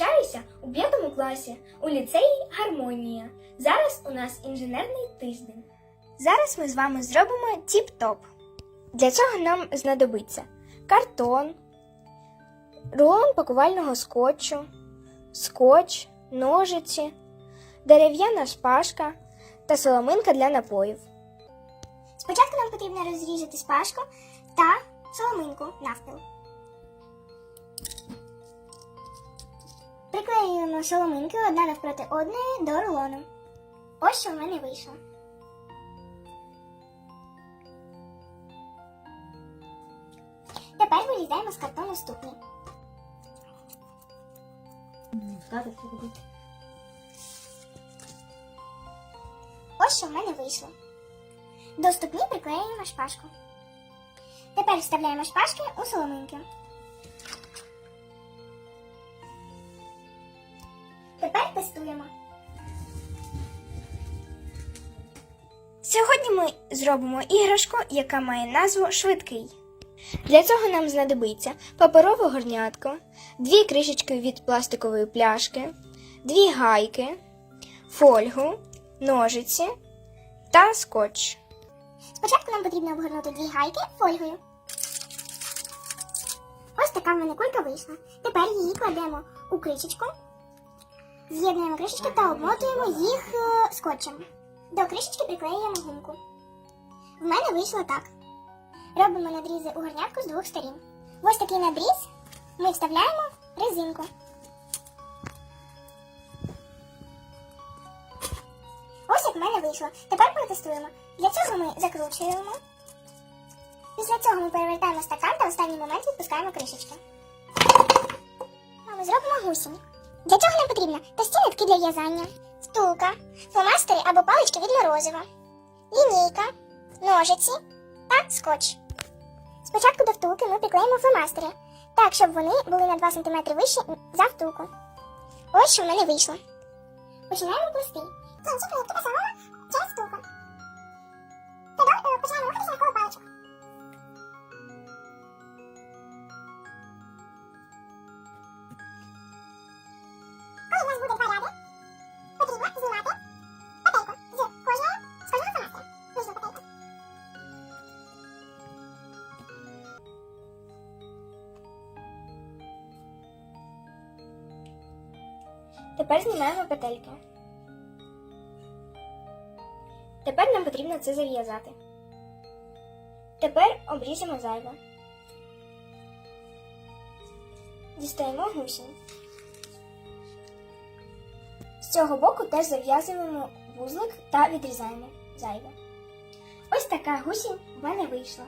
навчаюся у п'ятому класі у ліцеї Гармонія. Зараз у нас інженерний тиждень. Зараз ми з вами зробимо тіп-топ. Для цього нам знадобиться картон, рулон пакувального скотчу, скотч, ножиці, дерев'яна шпажка та соломинка для напоїв. Спочатку нам потрібно розрізати спашку та соломинку навпіл. Приклеюємо соломинки одна навпроти одної до рулону. Ось що в мене вийшло. Тепер вирізаємо з картону ступні. Ось що в мене вийшло. До ступні приклеюємо шпажку. Тепер вставляємо шпажки у соломинки. Тестуємо. Сьогодні ми зробимо іграшку, яка має назву Швидкий. Для цього нам знадобиться паперове горнятко, дві кришечки від пластикової пляшки, дві гайки, фольгу, ножиці та скотч. Спочатку нам потрібно обгорнути дві гайки фольгою. Ось така в мене кулька вийшла. Тепер її кладемо у кришечку, з'єднуємо кришечки та обмотуємо їх е, скотчем. До кришечки приклеюємо гумку. В мене вийшло так. Робимо надрізи у горнятку з двох сторін. Ось такий надріз ми вставляємо резинку. Ось як в мене вийшло. Тепер протестуємо. Для цього ми закручуємо. Після цього ми перевертаємо стакан та в останній момент відпускаємо кришечки. А ми зробимо гусінь. Для цього нам потрібно тості нитки для в'язання, втулка, фломастери або палички від морозива, лінійка, ножиці та скотч. Спочатку до втулки ми приклеїмо фломастери, так, щоб вони були на 2 см вищі за втулку. Ось що в мене вийшло. Починаємо плести. Кінчик нитки просовуємо через втулку. Е, починаємо рухатися навколо паличок. Тепер знімаємо петельки. Тепер нам потрібно це зав'язати. Тепер обріжемо зайве. Дістаємо гусінь. З цього боку теж зав'язуємо вузлик та відрізаємо зайве. Ось така гусінь в мене вийшла.